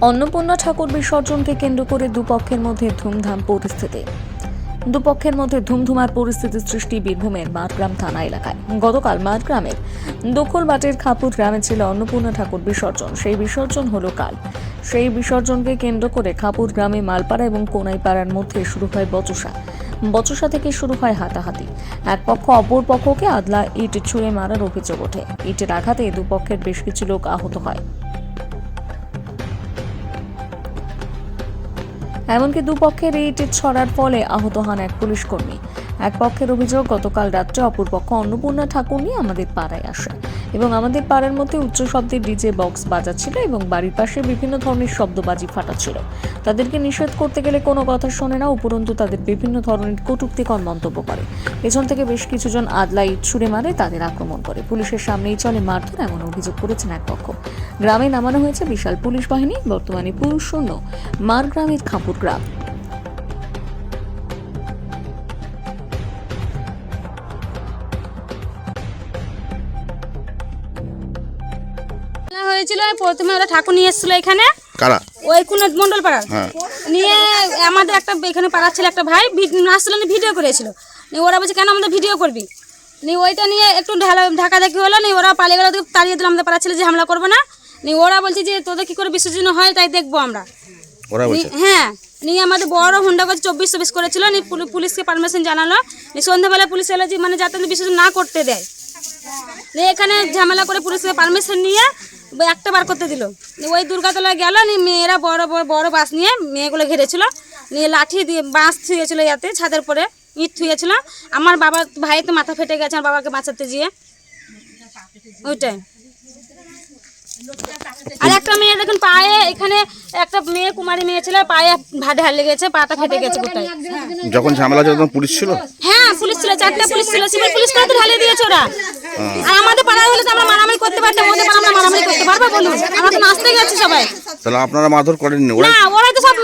অন্নপূর্ণা ঠাকুর বিসর্জনকে কেন্দ্র করে দুপক্ষের মধ্যে ধুমধাম পরিস্থিতি। দুপক্ষের মধ্যে ধুমধুমার পরিস্থিতি সৃষ্টি বীরভূমের মাঠগ্রাম থানা এলাকায়। গতকাল মাঠগ্রামের দখলবাটের খাপুর গ্রামে ছিল অন্নপূর্ণা ঠাকুর বিসর্জন। সেই বিসর্জন হলো কাল। সেই বিসর্জনকে কেন্দ্র করে খাপুর গ্রামে মালপাড়া এবং কোনাইপাড়ার মধ্যে শুরু হয় বচসা। বচসা থেকে শুরু হয় হাতাহাতি। এক পক্ষ অপর পক্ষকে আদলা ইট ছুঁড়ে মারার অভিযোগ ওঠে। ইটের আঘাতে দুপক্ষের বেশ কিছু লোক আহত হয়। এমনকি দুপক্ষের এই ছড়ার ফলে আহত হন এক পুলিশ কর্মী। এক পক্ষের অভিযোগ গতকাল রাত্রে অপরপক্ষ অন্নপূর্ণা ঠাকুর নিয়ে আমাদের পাড়ায় আসে। এবং আমাদের পাড়ার মধ্যে উচ্চ শব্দে ডিজে বক্স বাজাচ্ছিল এবং বাড়ির পাশে বিভিন্ন ধরনের শব্দবাজি ফাটাচ্ছিল। তাদেরকে নিষেধ করতে গেলে কোনো কথা শোনে না, উপরন্তু তাদের বিভিন্ন ধরনের কটুক্তিকর মন্তব্য করে। পেছন থেকে বেশ কিছুজন আদলা ইট ছুড়ে মারে, তাদের আক্রমণ করে। পুলিশের সামনেই চলে মারধর, এমন অভিযোগ করেছেন এক পক্ষ। গ্রামে নামানো হয়েছে বিশাল পুলিশ বাহিনী, বর্তমানে পুরুষ শূন্য মারগ্রামের খাপুর গ্রাম। হয়েছিল প্রথমে ওরা ঠাকুর নিয়ে এসেছিল এখানে। কারা? ওই কোন মন্ডল পাড়ার হ্যাঁ। নিয়ে আমাদের একটা এখানে পাড়ার ছিল একটা ভাই নাচছিল ভিডিও করেছিল। ওরা বলছে কেন আমাদের ভিডিও করবি? নিয়ে ওইটা নিয়ে একটু ঢালা ঢাকা দেখি হলো নিয়ে ওরা পালিয়ে গেল তাড়িয়ে দিলাম আমাদের পাড়া ছিল যে হামলা করব না? নিয়ে ওরা বলছে যে তোদের কি করে বিসর্জন হয় তাই দেখব আমরা। হ্যাঁ। নিয়ে আমাদের বড় হোন্ডা করে চব্বিশ চব্বিশ করেছিল। নিয়ে পুলিশকে পারমিশন জানালো। নিয়ে সন্ধ্যাবেলা পুলিশ এলো যে মানে যাতে বিসর্জন না করতে দেয় নিয়ে এখানে ঝামেলা করে পুলিশকে পারমিশন নিয়ে একটা বার করতে দিল। নিয়ে ওই দুর্গাতলায় গেল নিয়ে মেয়েরা বড় বড় বড় বাস নিয়ে মেয়েগুলো ঘিরেছিল। নিয়ে লাঠি দিয়ে বাঁশ থুয়েছিল ইয়াতে ছাদের পরে ইট থুয়েছিল। আমার বাবা ভাই তো মাথা ফেটে গেছে আমার বাবাকে বাঁচাতে গিয়ে। ওইটাই। আর একটা মেয়ে দেখুন পায়ে এখানে একটা মেয়ে কুমারী মেয়ে ছিল পায়ে ভাটে হার লেগেছে পাটা ফেটে গেছে গোটায়। যখন ঝামেলা ছিল তখন পুলিশ ছিল? হ্যাঁ পুলিশ ছিল চারটে পুলিশ ছিল সিভিল পুলিশ করে তো ঢালিয়ে দিয়েছে ওরা। আর আমাদের পাড়ায় হলে তো আমরা মারামারি করতে পারতাম ওদের পাড়া আমরা মারামারি করতে পারব বলুন আমরা তো নাচতে গেছি সবাই। তাহলে আপনারা মারধর করেননি ওরা না ওরাই তো সব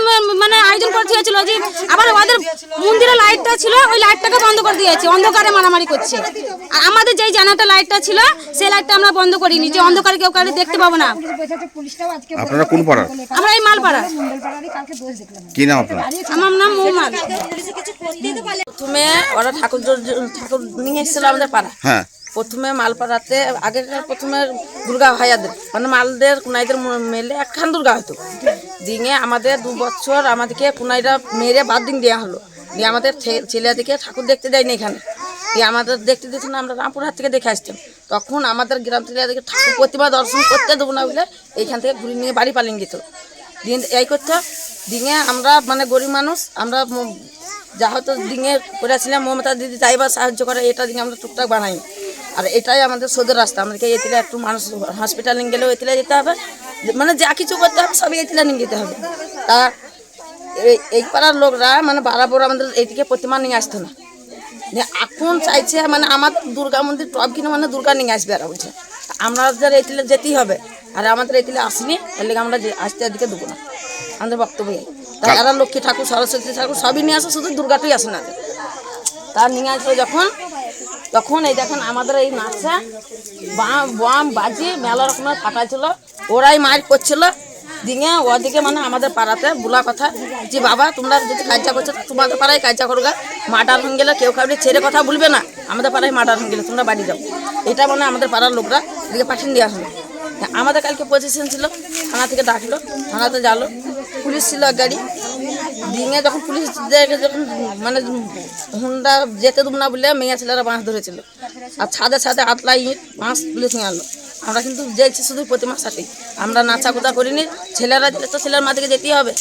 মানে আয়োজন করে দিয়েছিল যে আবার ওদের মন্দিরে লাইটটা ছিল ওই লাইটটাকে বন্ধ করে দিয়েছে অন্ধকারে মারামারি করছে। আর আমাদের যেই জানাটা লাইটটা ছিল সেই লাইটটা আমরা বন্ধ করিনি যে অন্ধকারে কেউ কাউকে দেখতে পাবো না। আপনারা কোন পাড়ার? আমরা এই মালপাড়া কি নাম আপনার? আমার নাম মৌমাল। প্রথমে ওরা ঠাকুর ঠাকুর নিয়ে এসেছিল আমাদের পাড়া হ্যাঁ। প্রথমে মালপাড়াতে, আগেকার প্রথমে দুর্গা ভাইয়াদের মানে মালদের, কুনাইদের মেলে একখান দুর্গা হতো দিয়ে আমাদের দু বছর আমাদেরকে কুনাইরা মেরে বাদ দিন দেওয়া হলো। দিয়ে আমাদের ছেলেদেরকে ঠাকুর দেখতে দেয়নি এখানে। দিয়ে আমাদের দেখতে দিত না আমরা রামপুরহাট থেকে দেখে আসতাম। তখন আমাদের গ্রাম ছেলেদেরকে ঠাকুর প্রতিমা দর্শন করতে দেবো না বলে এইখান থেকে ঘুরে নিয়ে বাড়ি পালিয়ে যেত দিন এই করতে দিয়ে আমরা মানে গরিব মানুষ, আমরা যা হয়তো দিনে করেছিলাম, মমতা দিদি তাই বা সাহায্য করে, এটা দিকে আমরা টুকটাক বানাই। আর এটাই আমাদের সোদের রাস্তা। আমাদেরকে এতিলে একটু মানুষ হসপিটাল নিয়ে গেলেও এতিলে যেতে হবে। মানে যা কিছু করতে হবে, সবই এতিলে নিয়ে যেতে হবে। তা এই পাড়ার লোকরা মানে বরাবর আমাদের এইদিকে প্রতিমা নিয়ে আসতো না। এখন চাইছে মানে আমাদের দুর্গা মন্দির টপ কিনে মানে দুর্গা নিয়ে আসবে আর বলছে। আমাদের এতিলে যেতেই হবে, আর আমাদের এতিলে আসেনি এর আমরা আসতে এদিকে দেবো না। আমাদের বক্তব্য। তাই এরা লক্ষ্মী ঠাকুর, সরস্বতী ঠাকুর সবই নিয়ে আসে, শুধু দুর্গাটাই আসে না। তার নিয়ে আসলো যখন তখন এই দেখেন আমাদের এই নাচা বাম বাম বাজি মেলা রকমের ফাটা ছিল ওরাই মার করছিল। দিয়ে ওদিকে মানে আমাদের পাড়াতে বলা কথা যে, বাবা, তোমরা যদি কাজটা করছ তোমাদের পাড়ায় কাজটা করো গা। মার্ডার গেলে কেউ কাউকে ছেড়ে কথা বলবে না। আমাদের পাড়ায় মার্ডার হয়ে গেলে তোমরা বাড়ি যাও। এটা মানে আমাদের পাড়ার লোকরা এদিকে পাঠিয়ে দেওয়া হলো আমাদের কালকে পজিশন ছিল, থানা থেকে ডাকলো, থানাতে যালো পুলিশ ছিল এক গাড়ি। দিনে যখন পুলিশ দেখে যখন মানে হুন্ডা যেতে দেবো না বলে মেয়ে ছেলেরা বাঁশ ধরেছিল। আর ছাদে ছাদে আতলা ইট বাঁশ পুলিশ নিয়ে আনলো। আমরা কিন্তু জেলছি শুধু প্রতি মাসাতেই আমরা নাচা কোথা করিনি। ছেলেরা তো ছেলের মা থেকে যেতেই হবে।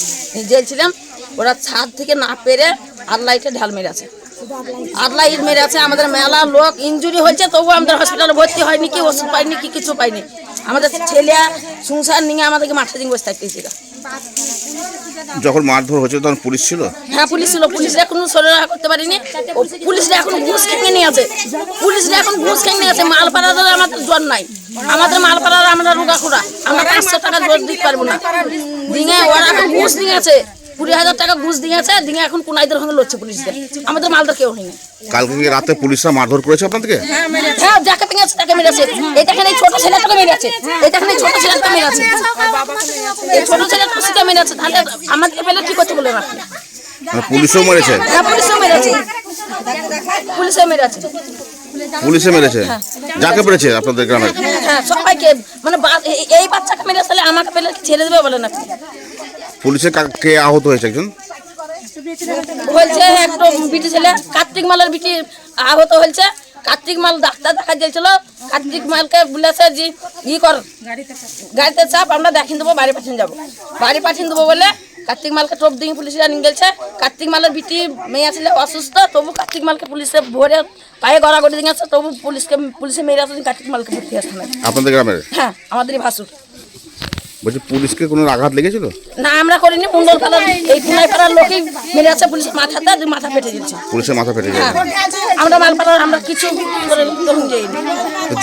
জেলছিলাম ওরা ছাদ থেকে না পেরে আল্লাহ ইটে ঢাল মেরে আছে আল্লাহ ইট মেরে আমাদের মেলা লোক। ইঞ্জুরি হয়েছে, তবুও আমাদের হসপিটালে ভর্তি হয়নি, কি ওষুধ পাইনি, কি কিছু পাইনি। আমাদের ছেলে সংসার নিয়ে আমাদেরকে মাঠে দিন বসে থাকতেছিল যখন মারধর হচ্ছে তখন পুলিশ ছিল? হ্যাঁ পুলিশ ছিল। পুলিশরা কোনো সরবরাহ করতে পারিনি। ও পুলিশরা এখন ঘুষ খেয়ে নিয়ে আছে। পুলিশরা এখন ঘুষ খেয়ে নিয়ে আছে। মালপাড়ার আমাদের জ্বর নাই। আমাদের মালপাড়ার আমরা রোগা খুরা আমরা পাঁচশো টাকা জোর দিতে পারব না। দিয়ে ওরা এখন ঘুষ নিয়ে আছে। কুড়ি হাজার টাকা ঘুষ দিয়েছে দিয়ে এখন কুনাইদের সঙ্গে লড়ছে পুলিশদের আমাদের মালদার কেউ হয়নি কালকে কি রাতে পুলিশরা মারধর করেছে আপনাদেরকে? হ্যাঁ যাকে পেয়েছে তাকে মেরেছে। এটাখানে এই ছোট ছেলেটাকে মেরেছে। এটাখানে এই ছোট ছেলেটা মেরেছে। এই ছোট ছেলেটা খুশিতে মেরেছে। তাহলে আমাদেরকে পেলে কি করতে বলে রাখবে পুলিশও মেরেছে। হ্যাঁ পুলিশও মেরেছে। পুলিশও মেরেছে। পুলিশে মেরেছে। যাকে পেরেছে আপনাদের গ্রামের হ্যাঁ সবাইকে। মানে বা- এই- বাচ্চাকে মেরেছে তাহলে আমাকে পেলে ছেড়ে দেবে বলে না পুলিশে কে আহত হয়েছে একজন? বলছে একটু বিটি ছেলে কার্তিক মালের বিটি আহত হয়েছে। কার্তিক মাল ডাক্তার দেখা যাচ্ছিল কার্তিক মালকে বলেছে যে ই কর গাড়িতে চাপ আমরা দেখিয়ে দেবো বাড়ি পাঠিয়ে যাব বাড়ি পাঠিয়ে দেবো বলে কার্তিক মালকে টোপ দিয়ে পুলিশরা নিয়ে গেছে। কার্তিক মালের বিটি মেয়ে ছিল অসুস্থ তবু কার্তিক মালকে পুলিশে ভরে পায়ে গড়াগড়ি দিয়ে গেছে তবু পুলিশকে পুলিশে মেরে আসলে কার্তিক মালকে ভর্তি আসতে না আপনাদের গ্রামের? হ্যাঁ আমাদেরই ভাসুর। বলছি পুলিশকে কোনো আঘাত লেগেছিল? না আমরা করিনি মুন্ডল পাড়ার এই পুনাই পাড়ার লোকই মেরে আছে পুলিশের মাথাতে মাথা ফেটে দিচ্ছে পুলিশের মাথা ফেটে হ্যাঁ যায় আমরা মালপাড়ার আমরা কিছু করে যাইনি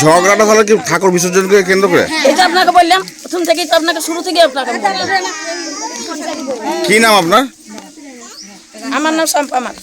ঝগড়াটা হলো কি ঠাকুর বিসর্জনকে কেন্দ্র করে? এটা আপনাকে বললাম প্রথম থেকেই তো আপনাকে শুরু থেকে আপনাকে বললাম। কি নাম আপনার? আমার নাম সম্পামার